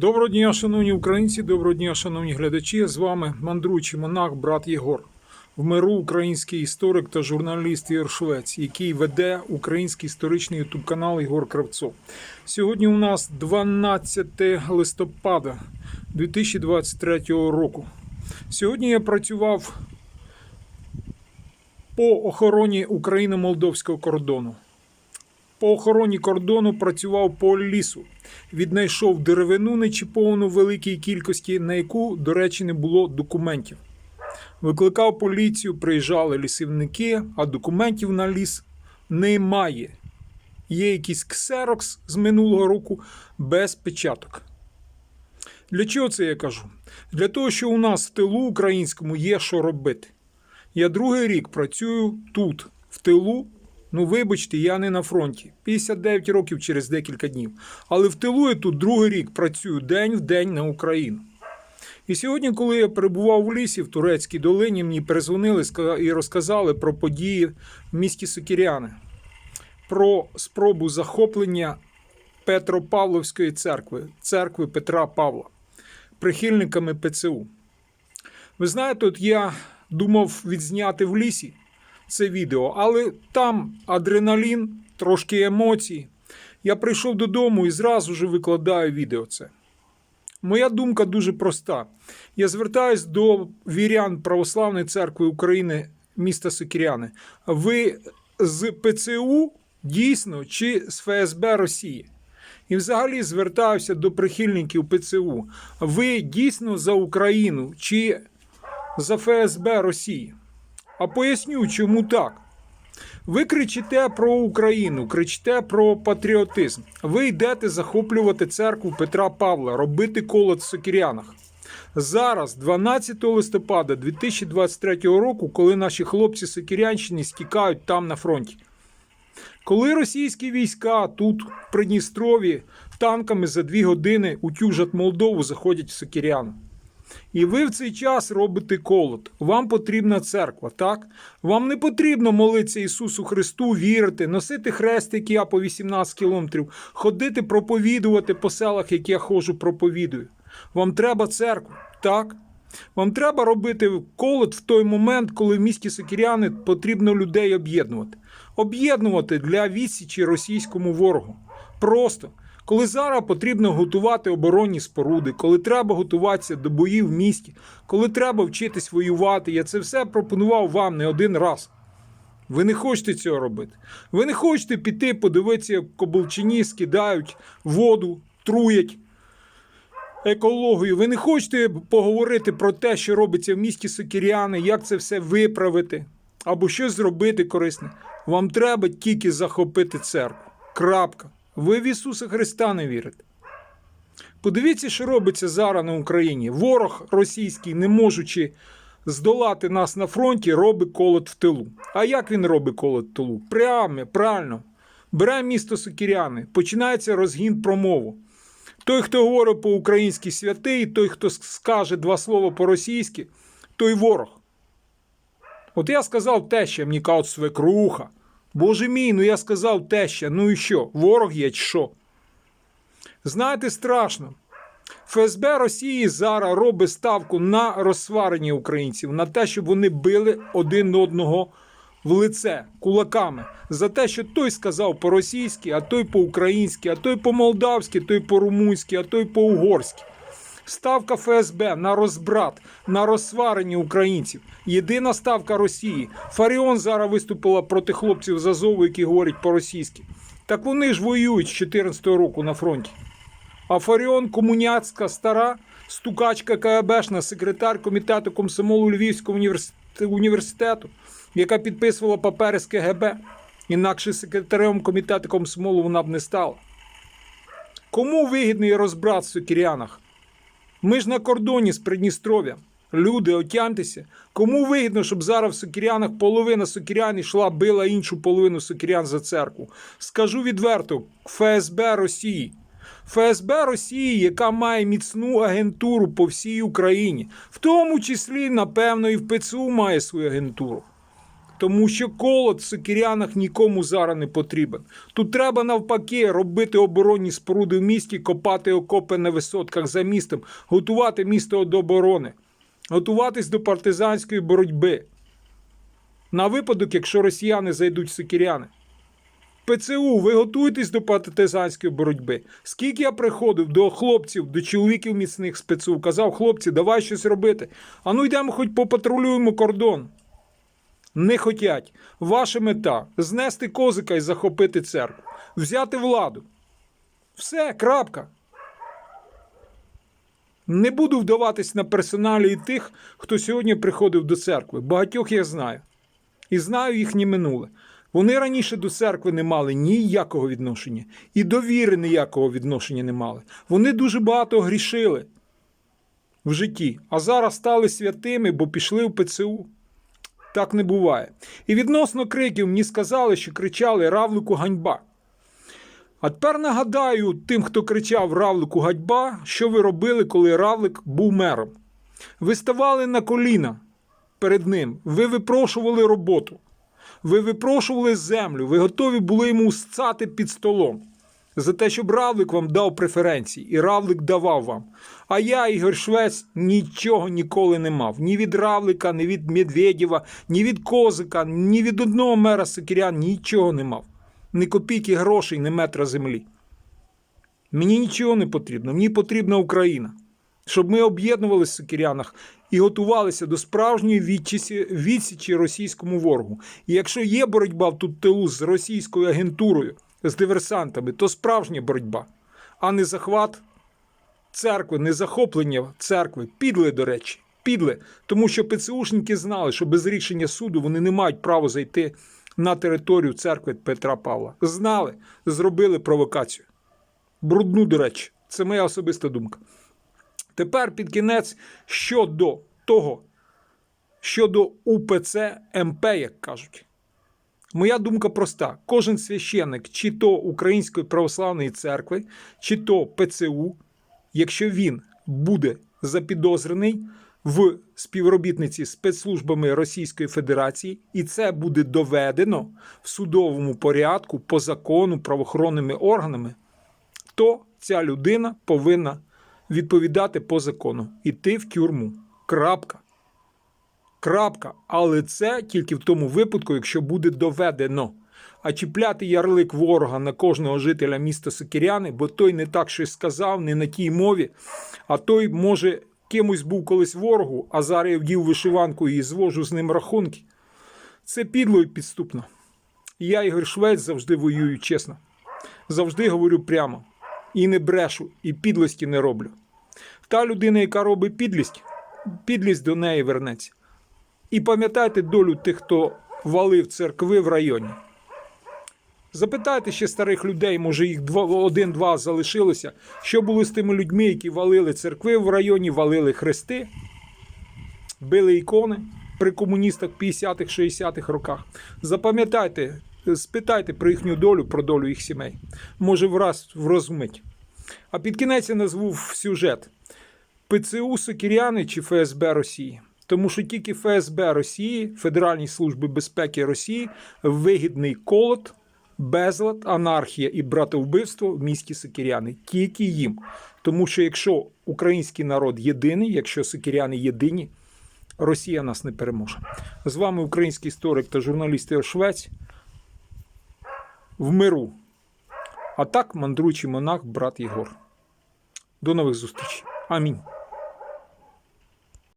Доброго дня, шановні українці, доброго дня, шановні глядачі. З вами мандруючий монах, брат Єгор. В миру український історик та журналіст Ігор Швець, який веде український історичний ютуб канал Ігор Кравцов. Сьогодні у нас 12 листопада 2023 року. Сьогодні я працював по охороні України-молдовського кордону. По охороні кордону працював по лісу. Віднайшов деревину нечіповану в великій кількості, на яку, до речі, не було документів. Викликав поліцію, приїжджали лісівники, а документів на ліс немає. Є якийсь ксерокс з минулого року без печаток. Для чого це я кажу? Для того, що у нас в тилу українському є що робити. Я другий рік працюю тут, в тилу. Ну, вибачте, я не на фронті. 59 років через декілька днів. Але в тилу я тут другий рік працюю день в день на Україну. І сьогодні, коли я перебував в лісі в Турецькій долині, мені перезвонили і розказали про події в місті Сокіряни, про спробу захоплення Петропавловської церкви, церкви Петра Павла, прихильниками ПЦУ. Ви знаєте, от я думав відзняти в лісі це відео, але там адреналін, трошки емоцій. Я прийшов додому і зразу ж викладаю відео це. Моя думка дуже проста. Я звертаюсь до вірян Православної церкви України міста Сокіряни. Ви з ПЦУ дійсно чи з ФСБ Росії? І взагалі звертаюся до прихильників ПЦУ. Ви дійсно за Україну чи за ФСБ Росії? А поясню, чому так. Ви кричите про Україну, кричите про патріотизм. Ви йдете захоплювати церкву Петра Павла, робити колод в Сокірянах. Зараз, 12 листопада 2023 року, коли наші хлопці Сокірянщини стікають там на фронті. Коли російські війська тут, в Придністрові, танками за дві години утюжать Молдову, заходять в Сокіряну. І ви в цей час робите колод. Вам потрібна церква, так? Вам не потрібно молитися Ісусу Христу, вірити, носити хрест, як я по 18 кілометрів, ходити проповідувати по селах, як я ходжу, проповідую. Вам треба церкву, так? Вам треба робити колод в той момент, коли в місті Сокіряни потрібно людей об'єднувати. Об'єднувати для відсічі російському ворогу. Просто. Коли зараз потрібно готувати оборонні споруди, коли треба готуватися до боїв в місті, коли треба вчитись воювати, я це все пропонував вам не один раз. Ви не хочете цього робити. Ви не хочете піти, подивитися, як в Кобилчині скидають воду, труять екологію. Ви не хочете поговорити про те, що робиться в місті Сокіряни, як це все виправити або щось зробити корисне. Вам треба тільки захопити церкву. Крапка. Ви в Ісуса Христа не вірите. Подивіться, що робиться зараз на Україні. Ворог російський, не можучи здолати нас на фронті, робить колод в тилу. А як він робить колод в тилу? Прямо, правильно. Бере місто Сокіряни, починається розгін промову. Той, хто говорить по-українськи святий, той, хто скаже два слова по-російськи, той ворог. От я сказав теща, мені кажуть, свекруха. Боже мій, ну я сказав теща, ну і що? Ворог є чи що? Знаєте, страшно. ФСБ Росії зараз робить ставку на розсварення українців, на те, щоб вони били один одного в лице кулаками за те, що той сказав по-російськи, а той по-українськи, а той по-молдавськи, той по-румунськи, а той по-угорськи. Ставка ФСБ на розбрат, на розсварення українців. Єдина ставка Росії. Фаріон зараз виступила проти хлопців з Азову, які говорять по-російськи. Так вони ж воюють з 14 року на фронті. А Фаріон комуняцька стара стукачка КГБшна, секретар комітету комсомолу Львівського університету, яка підписувала папери з КГБ. Інакше секретарем комітету комсомолу вона б не стала. Кому вигідний розбрат в Сокірянах? Ми ж на кордоні з Придністров'ям. Люди, отямтеся. Кому вигідно, щоб зараз в Сокірянах половина сокірян йшла, била іншу половину сокірян за церкву? Скажу відверто: ФСБ Росії. ФСБ Росії, яка має міцну агентуру по всій Україні, в тому числі, напевно, і в ПЦУ має свою агентуру. Тому що колод в Сокирянах нікому зараз не потрібен. Тут треба навпаки робити оборонні споруди в місті, копати окопи на висотках за містом, готувати місто до оборони, готуватись до партизанської боротьби. На випадок, якщо росіяни зайдуть в Сокиряни. ПЦУ, ви готуєтесь до партизанської боротьби. Скільки я приходив до хлопців, до чоловіків міцних з казав, хлопці, давай щось робити. А ну йдемо хоч попатрулюємо кордон. Не хотять. Ваша мета знести козика і захопити церкву, взяти владу. Все, крапка. Не буду вдаватись на персоналі тих, хто сьогодні приходив до церкви. Багатьох я знаю. І знаю їхнє минуле. Вони раніше до церкви не мали ніякого відношення, і до віри ніякого відношення не мали. Вони дуже багато грішили в житті, а зараз стали святими, бо пішли в ПЦУ. Так не буває. І відносно криків мені сказали, що кричали Равлику ганьба. А тепер нагадаю тим, хто кричав Равлику ганьба, що ви робили, коли Равлик був мером. Ви ставали на коліна перед ним, ви випрошували роботу, ви випрошували землю, ви готові були йому сцати під столом за те, щоб Равлик вам дав преференції, і Равлик давав вам. А я, Ігор Швець, нічого ніколи не мав. Ні від Равлика, ні від Медведєва, ні від Козика, ні від одного мера Сокирян нічого не мав. Ні копійки грошей, ні метра землі. Мені нічого не потрібно, мені потрібна Україна. Щоб ми об'єднувалися в Сокирянах і готувалися до справжньої відчисі, відсічі російському ворогу. І якщо є боротьба тут тилу з російською агентурою, з диверсантами, то справжня боротьба, а не захват церкви, не захоплення церкви. Підле, до речі, підле. Тому що ПЦУшники знали, що без рішення суду вони не мають права зайти на територію церкви Петра Павла. Знали, зробили провокацію. Брудну, до речі, це моя особиста думка. Тепер під кінець щодо того, щодо УПЦ МП, як кажуть. Моя думка проста: кожен священник, чи то Української православної церкви, чи то ПЦУ, якщо він буде запідозрений в співробітниці спецслужбами Російської Федерації, і це буде доведено в судовому порядку по закону правоохоронними органами, то ця людина повинна відповідати по закону, іти в тюрму. Крапка. Крапка. Але це тільки в тому випадку, якщо буде доведено. А чіпляти ярлик ворога на кожного жителя міста Сокиряни, бо той не так щось сказав, не на тій мові, а той, може, кимось був колись ворогу, а зараз я вдів вишиванку і звожу з ним рахунки. Це підло і підступно. Я, Ігор Швець, завжди воюю чесно. Завжди говорю прямо. І не брешу, і підлості не роблю. Та людина, яка робить підлість, підлість до неї вернеться. І пам'ятайте долю тих, хто валив церкви в районі. Запитайте ще старих людей, може їх один-два залишилося, що було з тими людьми, які валили церкви в районі, валили хрести, били ікони при комуністах 50-х, 60-х роках. Запам'ятайте, спитайте про їхню долю, про долю їх сімей. Може, враз врозумить. А під кінець я назву сюжет: ПЦУ Сокіряни чи ФСБ Росії. Тому що тільки ФСБ Росії, Федеральній службі безпеки Росії, вигідний колод, безлад, анархія і братовбивство в місті Сокіряни. Тільки їм. Тому що якщо український народ єдиний, якщо Сокіряни єдині, Росія нас не переможе. З вами український історик та журналіст Ігор Швець. В миру. А так, мандруючий монах, брат Єгор. До нових зустрічей. Амінь.